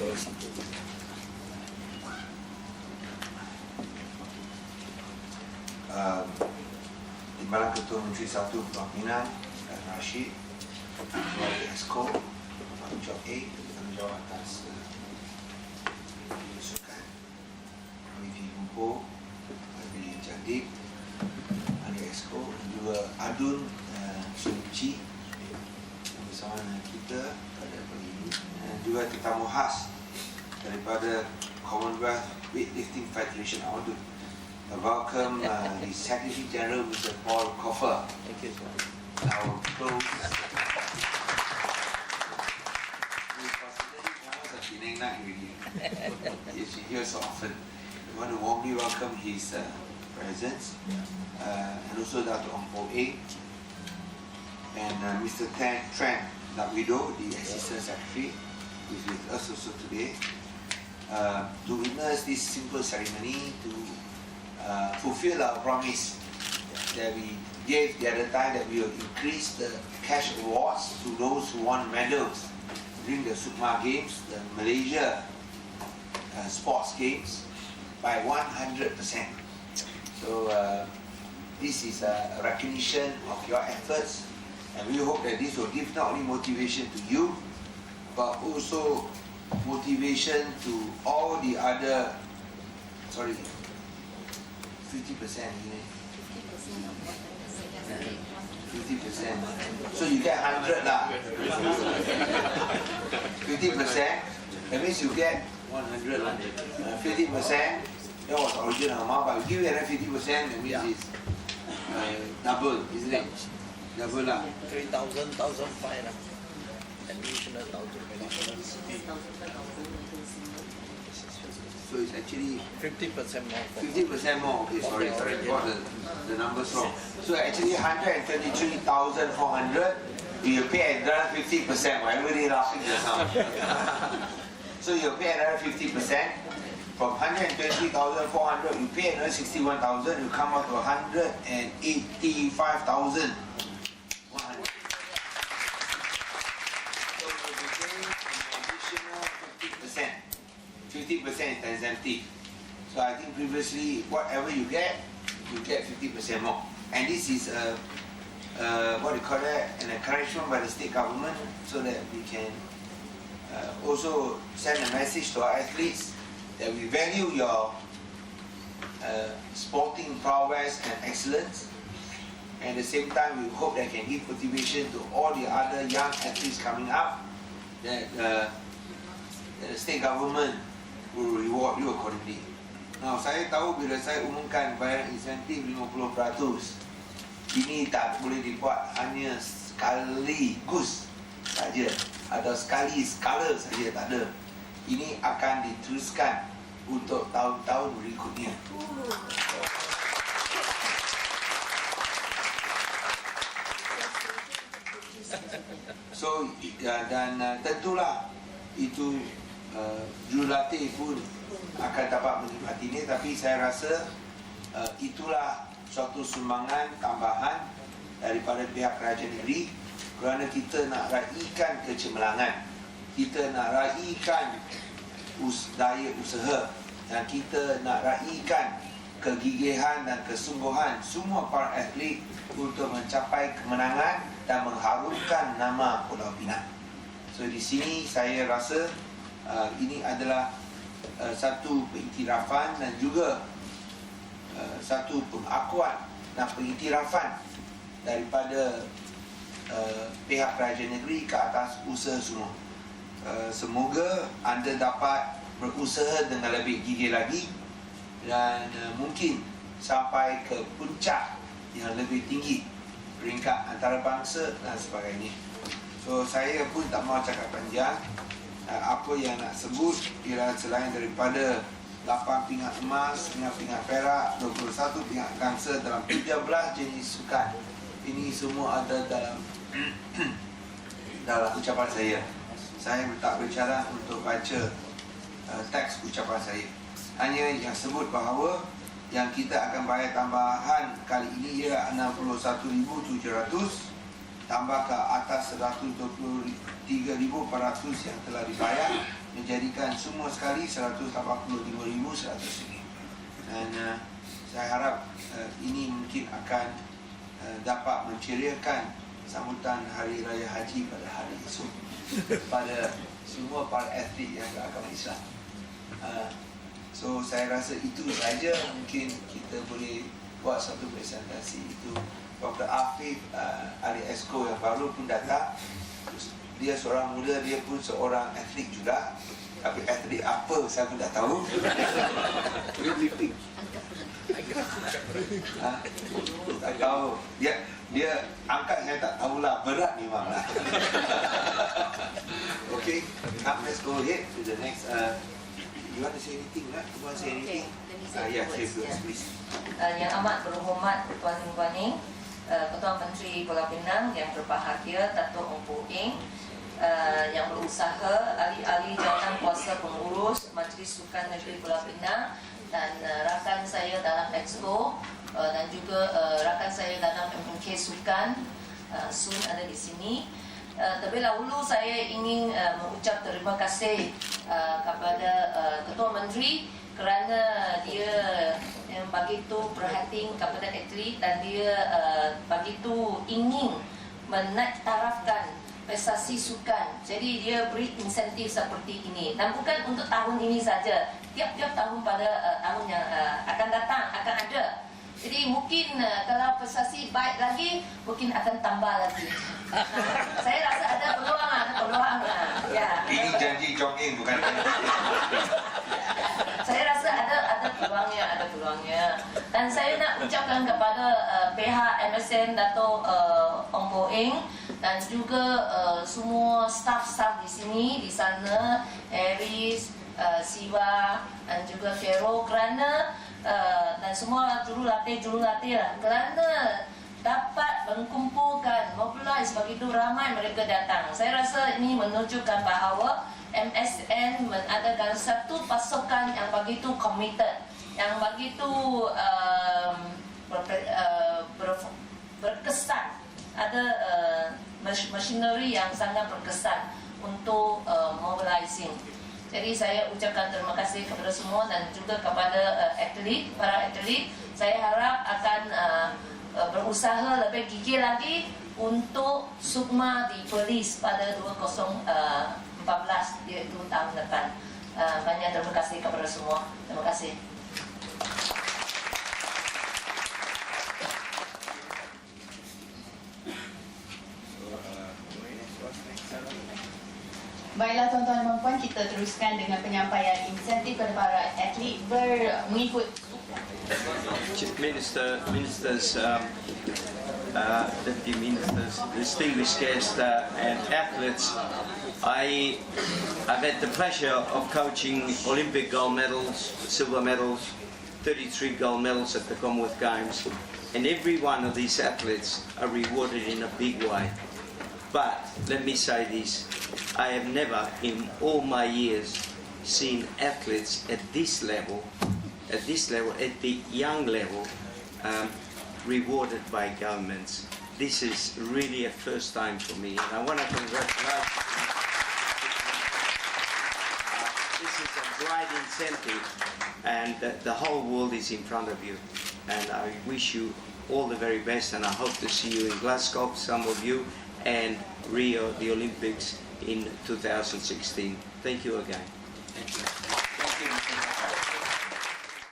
uh, Timbalan Ketua Menteri Satu Pemimpinan dan Rashid Ketua ESCO Tanggungjawab A Tanggungjawab atas uh, Sukan Lumpuh Habib Jadik Ahli ESCO dan juga Adun uh, Suci bersama dengan kita pada pagi ini juga tetamu khas daripada Commonwealth Weightlifting Federation I want to welcome uh, the Secretary General Mr. Paul Coffer Thank you, sir. our close We've considered it a Penang night already. Yes, you hear so often. We want to warmly welcome his uh, presence uh, and also Dr. Ong Po A and uh, Mr. Tan Tran Nakwido, the Assistant Secretary, is with us also today uh, to witness this simple ceremony to uh, fulfill our promise that we gave the other time that we will increase the cash awards to those who won medals during the Sukma Games, the Malaysia uh, sports games, by 100%. So uh, this is a recognition of your efforts and we hope that this will give not only motivation to you but also motivation to all the other sorry 50% isn't 50%. So you get 100 lah. 50%, that means you get 100. Uh, 50%, that was original amount, but we give you another 50%, that means it's uh, double, isn't it? Double lah. 3,000, 1,500 additional thousand. So it's actually Fifty percent more. fifty percent more. Okay, sorry, sorry, I got the, the numbers wrong. So actually hundred and thirty-three thousand four hundred, you pay another fifty percent, why everybody laughing just now? So you pay another fifty percent, from hundred and twenty thousand four hundred, you pay another sixty-one thousand, you come up to hundred and eighty-five thousand 50% is incentive. So I think previously, whatever you get, you get 50% more. And this is a, uh, what do you call that, an encouragement by the state government so that we can uh, also send a message to our athletes that we value your uh, sporting prowess and excellence. And at the same time, we hope that can give motivation to all the other young athletes coming up that, uh, that the state government reward you accordingly. Now, saya tahu bila saya umumkan bayaran insentif 50%, ini tak boleh dibuat hanya sekaligus saja atau sekali skala saja tak ada. Ini akan diteruskan untuk tahun-tahun berikutnya. So ya, dan uh, tentulah itu uh, jurulatih pun akan dapat menikmati ini tapi saya rasa uh, itulah suatu sumbangan tambahan daripada pihak kerajaan negeri kerana kita nak raikan kecemerlangan kita nak raikan us- daya usaha dan kita nak raikan kegigihan dan kesungguhan semua para atlet untuk mencapai kemenangan dan mengharumkan nama Pulau Pinang. So di sini saya rasa uh, ini adalah uh, satu pengiktirafan dan juga uh, satu pengakuan dan pengiktirafan daripada uh, pihak kerajaan negeri ke atas usaha semua. Uh, semoga anda dapat berusaha dengan lebih gigih lagi dan uh, mungkin sampai ke puncak yang lebih tinggi peringkat antarabangsa dan sebagainya. So saya pun tak mahu cakap panjang apa yang nak sebut ialah selain daripada 8 pingat emas, 5 pingat perak, 21 pingat gangsa dalam 13 jenis sukan. Ini semua ada dalam dalam ucapan saya. Saya tak bercara untuk baca uh, teks ucapan saya. Hanya yang sebut bahawa yang kita akan bayar tambahan kali ini ialah 61,700 tambah ke atas 123,400 yang telah dibayar menjadikan semua sekali 185,100 ringgit. Dan uh, saya harap uh, ini mungkin akan uh, dapat menceriakan sambutan Hari Raya Haji pada hari esok pada semua para atlet yang beragama Islam. Uh, so saya rasa itu saja mungkin kita boleh buat satu presentasi itu Dr. Afif uh, Ali Esko yang baru pun datang. Dia seorang muda dia pun seorang atlet juga. Tapi atlet apa saya pun tak tahu. Weightlifting. Ha? tak tahu. Dia dia angkat saya tak tahulah berat memang lah. Okay now let's go ahead to the next uh, you want to say anything lah you want to say Okay, anything Ah, a yeah, say words, please. Uh, yang amat berhormat Tuan Tuan Ning, uh, Ketua Menteri Pulau Pinang yang berbahagia Datuk Ong Poh Eng, uh, yang berusaha ahli-ahli jawatan kuasa pengurus Majlis Sukan Negeri Pulau Pinang dan uh, rakan saya dalam Exco uh, dan juga uh, rakan saya dalam MMK Sukan uh, Sun ada di sini. Uh, terlebih dahulu saya ingin uh, mengucap terima kasih uh, kepada uh, Ketua Menteri kerana dia yang begitu perhatian kepada atlet dan dia uh, begitu ingin menaik tarafkan prestasi sukan. Jadi dia beri insentif seperti ini dan bukan untuk tahun ini saja. Tiap-tiap tahun pada uh, tahun yang uh, akan datang akan ada. Jadi mungkin uh, kalau prestasi baik lagi mungkin akan tambah lagi. Uh, saya rasa ada peluang, ada peluang. Uh, ya. Ini janji Chong bukan saya rasa ada ada peluangnya ada peluangnya dan saya nak ucapkan kepada uh, pihak MSN Dato uh, Ong Bo Eng dan juga uh, semua staf-staf di sini di sana Aris uh, Siva dan juga Vero kerana uh, dan semua jurulatih jurulatih lah kerana dapat mengkumpulkan mobilize begitu ramai mereka datang. Saya rasa ini menunjukkan bahawa MSN mengadakan satu pasukan yang begitu committed, yang begitu um, ber, uh, ber, berkesan. Ada uh, machinery yang sangat berkesan untuk uh, mobilizing. Jadi saya ucapkan terima kasih kepada semua dan juga kepada uh, atlet, para atlet. Saya harap akan uh, berusaha lebih gigih lagi untuk sukma di Perlis pada 2014 iaitu tahun depan. Uh, banyak terima kasih kepada semua. Terima kasih. Baiklah tuan-tuan dan puan kita teruskan dengan penyampaian insentif kepada para atlet ber mengikut Minister, ministers, um, uh, deputy ministers, distinguished guests, uh, and athletes. I, I've had the pleasure of coaching Olympic gold medals, silver medals, 33 gold medals at the Commonwealth Games, and every one of these athletes are rewarded in a big way. But let me say this I have never, in all my years, seen athletes at this level, at this level, at the young level, um, rewarded by governments. This is really a first time for me, and I want to congratulate. Uh, This is a great incentive, and the, the whole world is in front of you. And I wish you all the very best, and I hope to see you in Glasgow, some of you, and Rio, the Olympics in 2016. Thank you again. Thank you.